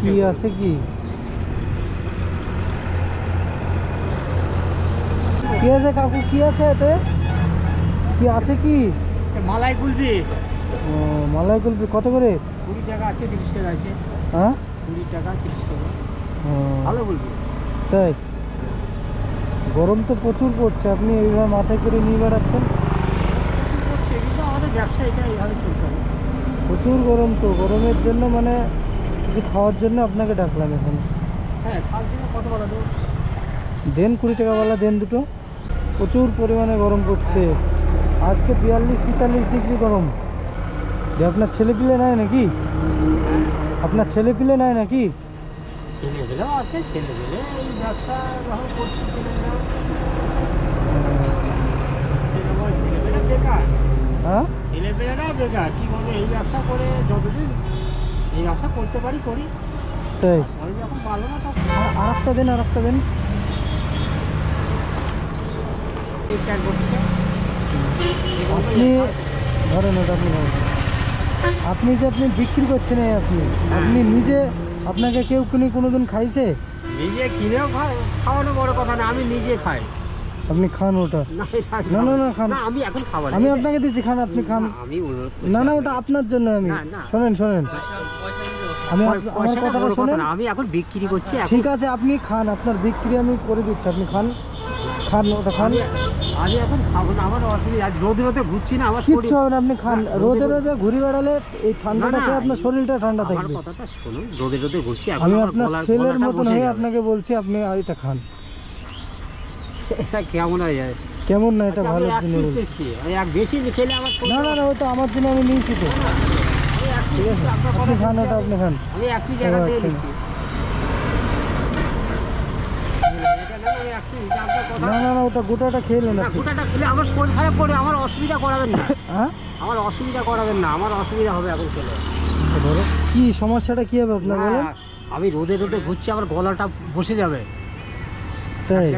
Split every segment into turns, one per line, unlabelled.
কি আছে কি? কি আছে কাকু? কি আছে এতে? কি আছে কি?
মালাই কুলবি
ও, মালাই কুলফি কত করে?
কুড়ি টাকা আছে তিরিশ টাকা আছে।
হ্যাঁ?
কুড়ি টাকা তিরিশ টাকা। ভালো বলবি
তাই? গরম তো প্রচুর পড়ছে। আপনি এইভাবে মাথায় করে নিয়ে বেড়াচ্ছেন? প্রচুর গরম তো। গরমের জন্য মানে কিছু খাওয়ার জন্য আপনাকে ডাকলাম এখানে।
হ্যাঁ বলা
দেন কুড়ি টাকাওয়ালা দেন দুটো। প্রচুর পরিমাণে গরম পড়ছে। আজকে বিয়াল্লিশ তেতাল্লিশ ডিগ্রি গরম। যে আপনার ছেলে পিলে নাই নাকি? আপনার ছেলে পিলে নাই নাকি? হ্যাঁ?
ছেলেমেয়েরা বেকার কী বলব এই ব্যবসা করে যতদিন এই ব্যবসা করতে পারি করি।
তাই?
যখন না তখন
আর- একটা দেন আর একটা দেন।
এই চার
আপনি ধরেন ওটা আপনি আপনি যে আপনি বিক্রি করছেন এই আপনি আপনি নিজে আপনাকে কেউ কোনো কোনোদিন খাইছে?
নিজে কিনেও খাওয়ানো বড় কথা না আমি নিজে খাই।
আপনি খান ওটা।
না
না, না, খান।
আমি এখন খাব
আমি আপনাকে দিচ্ছি খান আপনি খান।
না, আমি
না না ওটা আপনার জন্য আমি। শোনেন শোনেন। আমি আমার কথাটা
কথা
শোনেন।
আমি এখন বিক্রি করছি
ঠিক আছে আপনি খান আপনার বিক্রি আমি করে দিচ্ছি আপনি খান। খান ওটা খান।
আমি এখন খাব না আমার অসুবিধা। আজ রোদে রোদে ঘুরছি না আমার
কিচ্ছু হবে না আপনি খান। রোদে
রোদে-
ঘুরে বেড়ালে এই ঠান্ডাটা
না, না,
খেয়ে আপনার শরীরটা ঠান্ডা
আমার কথাটা শুনুন রোদে রোদে ঘুরছি
আমি আপনার ছেলের মতন হয়ে আপনাকে বলছি আপনি এটা খান।
এটা কেমন হয়ে যায়?
কেমন না এটা
আচ্ছা,
ভালো জন্য বলছি।
এক বেশি খেলে আমার
না না না ওটা আমার জন্য আমি নিয়েছি তো। ঠিক আছে আপনি খান ওটা আপনি খান।
আমি এক পিস একা দিয়ে
আচ্ছা।
না, আমি এক piece, আপনার কথা-
না না না ওটা গোটাটা খেয়ে নেন
গোটাটা খেলে আমার শরীর খারাপ করে আমার অসুবিধা করাবেন না।
হ্যাঁ?
আমার অসুবিধা করাবেন না আমার অসুবিধা হবে এখন খেলে।
তো ধরো। কি সমস্যাটা কি হবে আপনার
আমি রোদে রোদে ঘুরছি আমার গলাটা বসে যাবে।
তাই?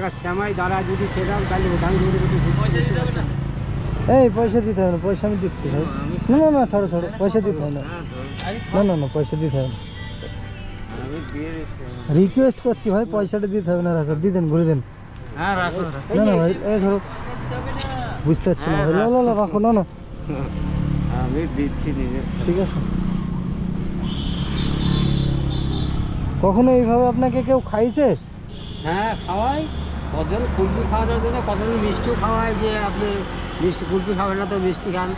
এই পয়সা দিতে হবে না পয়সা আমি দিচ্ছি ভাই। না না না ছাড়ো ছাড়ো পয়সা দিতে হবে না।
হ্যাঁ,
না না না পয়সা দিতে হবে না।
আমি দিয়ে দিচ্ছি।
রিকোয়েস্ট করছি ভাই পয়সাটা দিতে হবে না রাখো দিয়ে দেন ঘুরে দেন।
হ্যাঁ রাখো
না না ভাই এই ধরো। বুঝতে পারছি না ভাই। না না না, রাখো। না না।
আমি দিচ্ছি
ঠিক আছে। কখনো এইভাবে আপনাকে কেউ খাইছে?
হ্যাঁ খাওয়াই। কজন কুলপি খাওয়ানোর জন্য কতজন মিষ্টিও খাওয়ায় যে আপনি মিষ্টি কুলপি খাবেন না তো মিষ্টি খান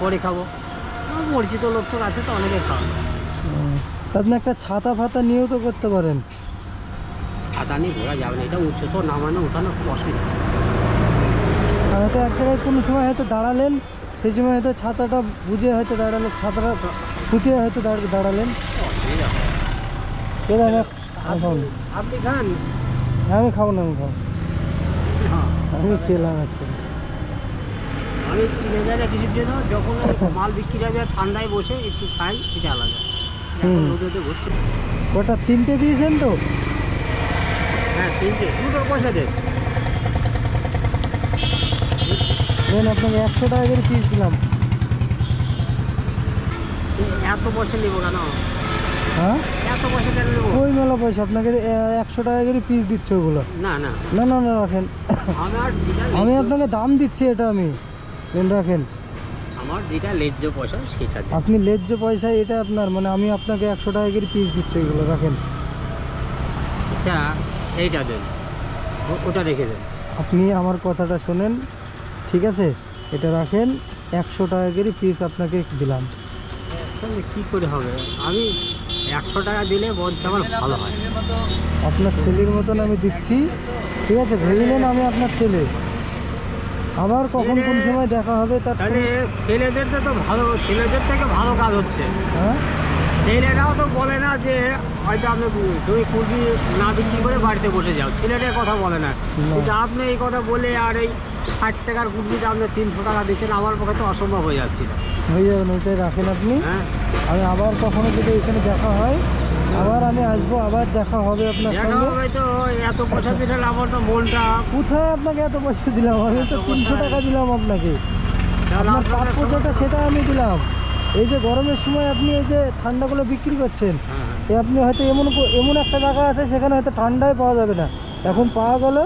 পরে খাব। পরিচিত লোক টোক আছে তো অনেকে
তা আপনি একটা ছাতা ফাতা নিয়েও তো করতে পারেন।
ছাতা নিয়ে ঘোরা যাবে না এটা উচ্চত নামানো ওঠানো খুব অসুবিধা।
হয়তো এক জায়গায় কোনো সময় হয়তো দাঁড়ালেন সেই সময় হয়তো ছাতাটা বুঝে হয়তো দাঁড়ালেন ছাতাটা ফুটিয়ে হয়তো দাঁড়- দাঁড়ালেন।
আপনি খান।
আমি খাব না আমি খাব।
হ্যাঁ।
আমি খেলাম একটা
আমি কিনে না কিছুর জন্য যখন মাল বিক্রি হবে ঠান্ডায় বসে একটু খাই সেটা আলাদা।
ওটা তিনটে দিয়েছেন তো?
হ্যাঁ তিনটে। দুটো পয়সা দেন
দেন আপনাকে একশো টাকা করে পিস দিলাম।
এত পয়সা নেব কেন?
হ্যাঁ? মেলা পয়সা আপনাকে একশো টাকা করে পিস দিচ্ছে ওগুলো।
না না।
না না না রাখেন। আমি আপনাকে দাম দিচ্ছি এটা আমি। রাখেন।
আমার যেটা পয়সা সেটা
আপনি লেজ্জ পয়সা এটা আপনার মানে আমি আপনাকে একশো টাকা করে পিস দিচ্ছি ওইগুলো রাখেন।
আচ্ছা এইটা দেন। ওটা রেখে দেন।
আপনি আমার কথাটা শোনেন ঠিক আছে? এটা রাখেন একশো টাকা করে পিস আপনাকে দিলাম।
তাহলে কী করে হবে? আমি একশো টাকা দিলে বলছে আমার ভালো হয়।
আপনার ছেলের মতন আমি দিচ্ছি। ঠিক আছে ভেবিলেন আমি আপনার ছেলে। আবার কখন কোন সময় দেখা হবে তার
ছেলেদের তো তো ভালো ছেলেদের থেকে ভালো কাজ হচ্ছে।
হ্যাঁ?
ছেলেরাও তো বলে না যে হয়তো আপনি তুমি কুলবি না বিক্রি করে বাড়িতে বসে যাও। ছেলেটার কথা বলে না। কিন্তু আপনি এই কথা বলে আর এই ষাট টাকার কুলবিতে আপনি তিনশো টাকা দিচ্ছেন আমার পক্ষে তো অসম্ভব হয়ে যাচ্ছিল
হয়ে যাবেন ওইটাই রাখেন আপনি।
হ্যাঁ।
আমি আবার কখনো যদি এখানে দেখা হয় আবার আমি আসব আবার দেখা হবে আপনার সঙ্গে।
তো এত পয়সা দিলে আমার তো মনটা।
কোথায় আপনাকে এত পয়সা দিলাম? আমি তো তিনশো টাকা দিলাম। আপনাকে। আপনার প্রাপ্য যেটা সেটা আমি দিলাম। এই যে গরমের সময় আপনি এই যে ঠান্ডাগুলো বিক্রি করছেন
হ্যাঁ
আপনি হয়তো এমন এমন একটা জায়গা আছে সেখানে হয়তো ঠান্ডায় পাওয়া যাবে না। এখন পাওয়া গেল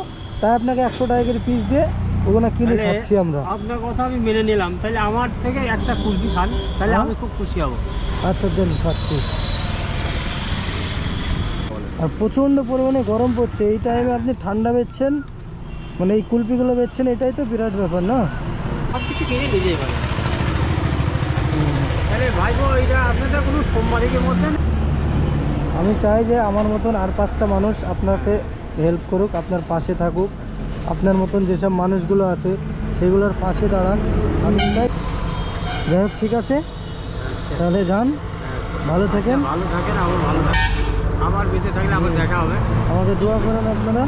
তাই আপনাকে একশো টাকা করে পিস দিয়ে ওগুলো কিনে খাচ্ছি আমরা।
আপনার কথা আমি মেনে নিলাম। তাহলে আমার থেকে একটা কুলফি খান তাহলে
হ্যাঁ?
আমি খুব খুশি হব।
আচ্ছা দেন খাচ্ছি। আর প্রচণ্ড পরিমাণে গরম পড়ছে। এই টাইমে আপনি ঠান্ডা বেচছেন মানে এই কুলপিগুলো বেচছেন এটাই তো বিরাট ব্যাপার না?
সব কিছু কিনে নিজেই পারে তাহলে ভাইবো এটা আপনাদের কোনো সোমবারের মধ্যে না?
আমি চাই যে আমার মতন আর পাঁচটা মানুষ আপনাকে হেল্প করুক আপনার পাশে থাকুক। আপনার মতন যেসব মানুষগুলো আছে সেগুলোর পাশে দাঁড়ান। আমি চাই যাই হোক ঠিক আছে?
আচ্ছা।
তাহলে যান। ভালো থাকেন।
ভালো থাকেন আবার ভালো থাকেন আবার বেঁচে থাকলে আবার দেখা হবে।
আমাকে দোয়া করেন আপনারা।